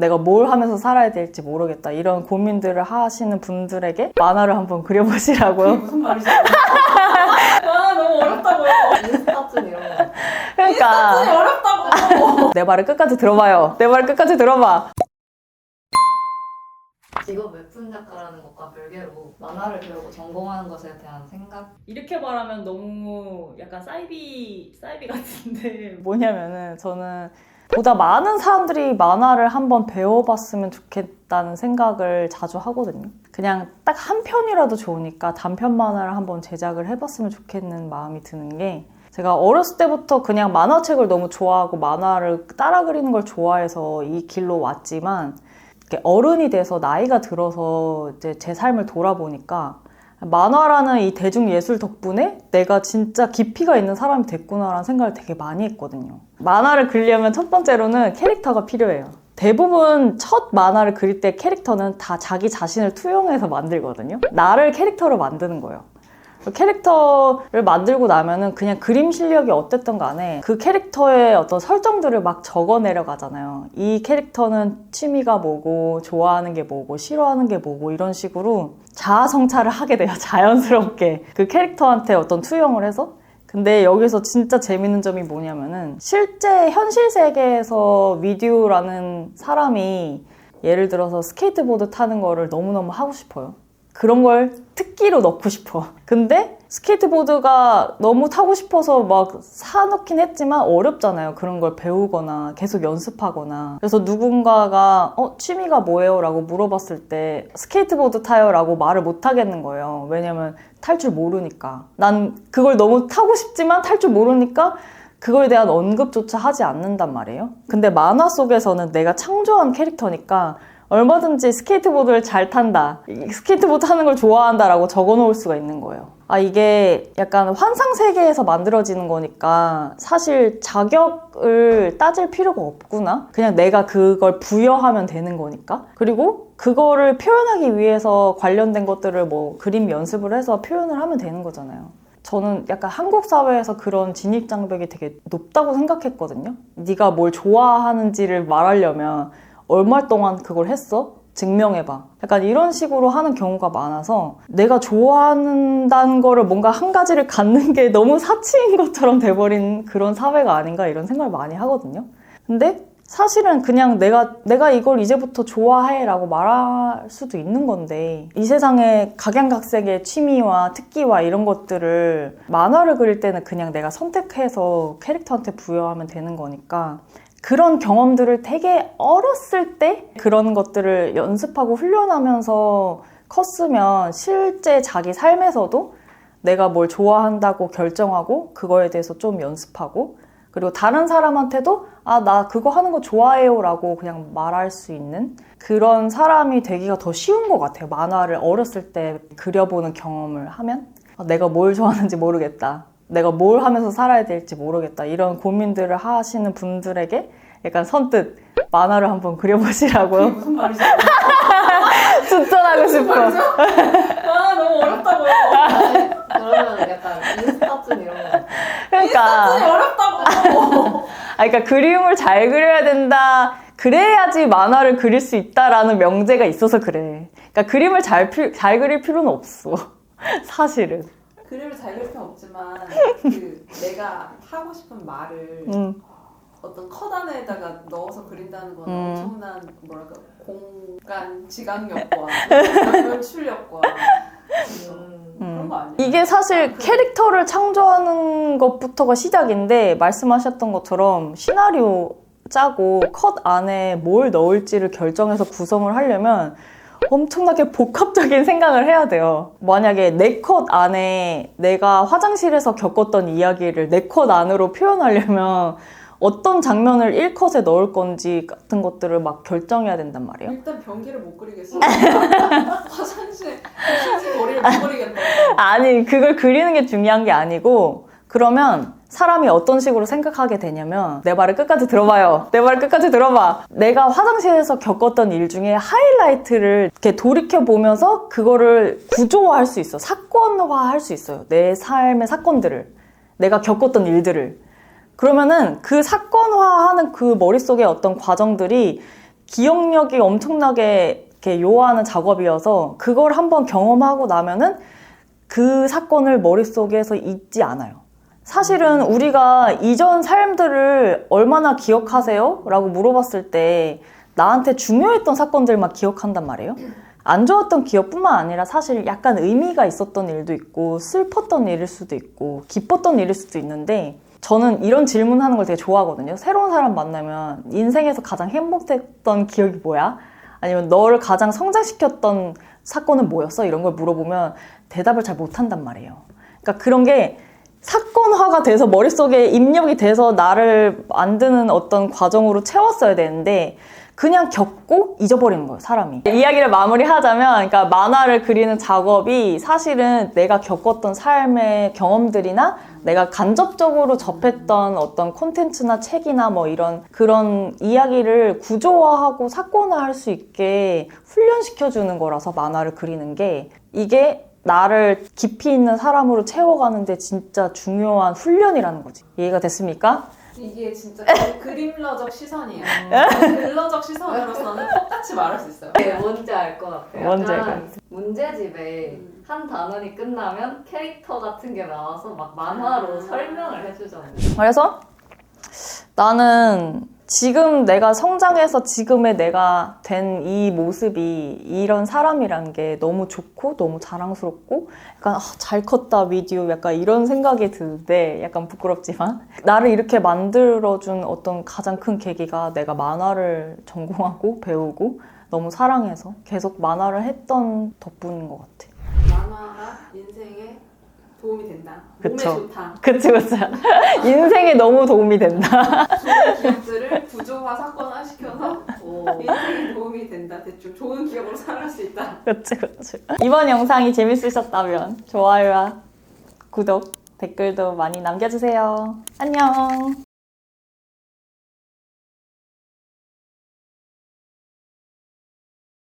내가 뭘 하면서 살아야 될지 모르겠다. 이런 고민들을 하시는 분들에게 만화를 한번 그려보시라고요. 무슨 말이죠? 아 너무 어렵다고요. 인스타쯤 이런 거. 그러니까 어렵다고. 내 말을 끝까지 들어봐요. 내 말을 끝까지 들어봐. 직업 웹툰 작가라는 것과 별개로 만화를 배우고 전공하는 것에 대한 생각? 이렇게 말하면 너무 약간 사이비 사이비 같은데. 뭐냐면은 저는 보다 많은 사람들이 만화를 한번 배워봤으면 좋겠다는 생각을 자주 하거든요. 그냥 딱 한 편이라도 좋으니까 단편 만화를 한번 제작을 해봤으면 좋겠는 마음이 드는 게 제가 어렸을 때부터 그냥 만화책을 너무 좋아하고 만화를 따라 그리는 걸 좋아해서 이 길로 왔지만 어른이 돼서 나이가 들어서 이제 제 삶을 돌아보니까 만화라는 이 대중예술 덕분에 내가 진짜 깊이가 있는 사람이 됐구나라는 생각을 되게 많이 했거든요. 만화를 그리려면 첫 번째로는 캐릭터가 필요해요. 대부분 첫 만화를 그릴 때 캐릭터는 다 자기 자신을 투영해서 만들거든요. 나를 캐릭터로 만드는 거예요. 캐릭터를 만들고 나면은 그냥 그림 실력이 어땠든 간에 그 캐릭터의 어떤 설정들을 막 적어 내려가잖아요. 이 캐릭터는 취미가 뭐고, 좋아하는 게 뭐고, 싫어하는 게 뭐고, 이런 식으로 자아 성찰을 하게 돼요. 자연스럽게. 그 캐릭터한테 어떤 투영을 해서. 근데 여기서 진짜 재밌는 점이 뭐냐면은 실제 현실 세계에서 위디오라는 사람이 예를 들어서 스케이트보드 타는 거를 너무너무 하고 싶어요. 그런 걸 특기로 넣고 싶어. 근데 스케이트보드가 너무 타고 싶어서 막 사놓긴 했지만 어렵잖아요. 그런 걸 배우거나 계속 연습하거나. 그래서 누군가가 어, 취미가 뭐예요? 라고 물어봤을 때 스케이트보드 타요? 라고 말을 못 하겠는 거예요. 왜냐면 탈 줄 모르니까. 난 그걸 너무 타고 싶지만 탈 줄 모르니까 그거에 대한 언급조차 하지 않는단 말이에요. 근데 만화 속에서는 내가 창조한 캐릭터니까 얼마든지 스케이트보드를 잘 탄다. 스케이트보드 하는 걸 좋아한다라고 적어 놓을 수가 있는 거예요. 아, 이게 약간 환상 세계에서 만들어지는 거니까 사실 자격을 따질 필요가 없구나. 그냥 내가 그걸 부여하면 되는 거니까. 그리고 그거를 표현하기 위해서 관련된 것들을 뭐 그림 연습을 해서 표현을 하면 되는 거잖아요. 저는 약간 한국 사회에서 그런 진입 장벽이 되게 높다고 생각했거든요. 네가 뭘 좋아하는지를 말하려면 얼마 동안 그걸 했어? 증명해봐. 약간 이런 식으로 하는 경우가 많아서 내가 좋아한다는 거를 뭔가 한 가지를 갖는 게 너무 사치인 것처럼 돼버린 그런 사회가 아닌가 이런 생각을 많이 하거든요. 근데 사실은 그냥 내가, 내가 이걸 이제부터 좋아해 라고 말할 수도 있는 건데 이 세상에 각양각색의 취미와 특기와 이런 것들을 만화를 그릴 때는 그냥 내가 선택해서 캐릭터한테 부여하면 되는 거니까 그런 경험들을 되게 어렸을 때 그런 것들을 연습하고 훈련하면서 컸으면 실제 자기 삶에서도 내가 뭘 좋아한다고 결정하고 그거에 대해서 좀 연습하고 그리고 다른 사람한테도 아, 나 그거 하는 거 좋아해요 라고 그냥 말할 수 있는 그런 사람이 되기가 더 쉬운 것 같아요. 만화를 어렸을 때 그려보는 경험을 하면 아, 내가 뭘 좋아하는지 모르겠다. 내가 뭘 하면서 살아야 될지 모르겠다. 이런 고민들을 하시는 분들에게 약간 선뜻 만화를 한번 그려보시라고요. 무슨 말이죠? 추천하고 싶어. 아 너무 어렵다고요. 그러면 약간 인스타쯤 이런 거. 그러니까. 어렵다고. 아, 그러니까 그림을 잘 그려야 된다. 그래야지 만화를 그릴 수 있다라는 명제가 있어서 그래. 그러니까 그림을 잘, 피- 잘 그릴 필요는 없어. 사실은. 그림을 잘 그릴 필요 없지만 그 내가 하고 싶은 말을 음. 어떤 컷 안에다가 넣어서 그린다는 건 음. 엄청난 뭐랄까 공간 지각력과 연출력과 음. 그런 거 아니야? 이게 사실 캐릭터를 창조하는 것부터가 시작인데 말씀하셨던 것처럼 시나리오 짜고 컷 안에 뭘 넣을지를 결정해서 구성을 하려면 엄청나게 복합적인 생각을 해야 돼요. 만약에 내 컷 안에 내가 화장실에서 겪었던 이야기를 내 컷 안으로 표현하려면 어떤 장면을 1컷에 넣을 건지 같은 것들을 막 결정해야 된단 말이에요. 일단 변기를 못 그리겠어. 화장실 화장실 거리를 못 그리겠다. 아니, 그걸 그리는 게 중요한 게 아니고, 그러면 사람이 어떤 식으로 생각하게 되냐면, 내 말을 끝까지 들어봐요. 내 말을 끝까지 들어봐. 내가 화장실에서 겪었던 일 중에 하이라이트를 이렇게 돌이켜 보면서 그거를 구조화할 수 있어. 사건화할 수 있어요. 내 삶의 사건들을. 내가 겪었던 일들을. 그러면은 그 사건화하는 그 머릿속의 어떤 과정들이 기억력이 엄청나게 이렇게 요하는 작업이어서 그걸 한번 경험하고 나면은 그 사건을 머릿속에서 잊지 않아요. 사실은 우리가 이전 삶들을 얼마나 기억하세요? 라고 물어봤을 때 나한테 중요했던 사건들만 기억한단 말이에요. 안 좋았던 기억뿐만 아니라 사실 약간 의미가 있었던 일도 있고 슬펐던 일일 수도 있고 기뻤던 일일 수도 있는데 저는 이런 질문하는 걸 되게 좋아하거든요. 새로운 사람 만나면 인생에서 가장 행복했던 기억이 뭐야? 아니면 너를 가장 성장시켰던 사건은 뭐였어? 이런 걸 물어보면 대답을 잘 못한단 말이에요. 그러니까 그런 게 사건화가 돼서 머릿속에 입력이 돼서 나를 만드는 어떤 과정으로 채웠어야 되는데 그냥 겪고 잊어버리는 거예요, 사람이. 이야기를 마무리하자면, 그러니까 만화를 그리는 작업이 사실은 내가 겪었던 삶의 경험들이나 내가 간접적으로 접했던 어떤 콘텐츠나 책이나 뭐 이런 그런 이야기를 구조화하고 사건화할 수 있게 훈련시켜주는 거라서 만화를 그리는 게 이게 나를 깊이 있는 사람으로 채워가는데 진짜 중요한 훈련이라는 거지. 이해가 됐습니까? 이게 진짜 그 그림러적 시선이에요. 글러적 시선으로서는 똑같이 말할 수 있어요. 네, 뭔지 알 것 같아요. 뭔지 알 약간 문제집에 음. 한 단원이 끝나면 캐릭터 같은 게 나와서 막 만화로 아. 설명을 해주잖아요. 그래서 나는 지금 내가 성장해서 지금의 내가 된 이 모습이 이런 사람이란 게 너무 좋고 너무 자랑스럽고 약간 아, 잘 컸다 위디오 약간 이런 생각이 드는데 약간 부끄럽지만 나를 이렇게 만들어준 어떤 가장 큰 계기가 내가 만화를 전공하고 배우고 너무 사랑해서 계속 만화를 했던 덕분인 것 같아. 만화가 인생에 도움이 된다. 그쵸. 몸에 좋다. 그치 그치. 인생에 너무 도움이 된다. 좋은 기억들을 구조화 사건화 시켜서 오. 인생에 도움이 된다. 대충 좋은 기억으로 살아갈 수 있다. 그치, 그치. 이번 영상이 재밌으셨다면 좋아요와 구독, 댓글도 많이 남겨주세요. 안녕.